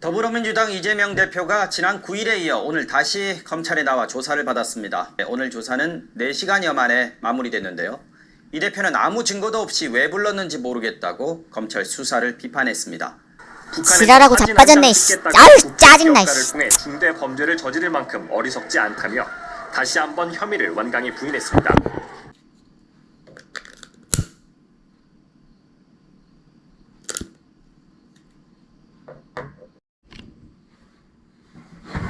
더불어민주당 이재명 대표가 지난 9일에 이어 오늘 다시 검찰에 나와 조사를 받았습니다. 네, 오늘 조사는 4시간여 만에 마무리됐는데요. 이 대표는 아무 증거도 없이 왜 불렀는지 모르겠다고 검찰 수사를 비판했습니다. 지랄하고 자빠졌네, 씨. 아유, 짜증나. 통해 중대 범죄를 저지를 만큼 어리석지 않다며 다시 한번 혐의를 완강히 부인했습니다.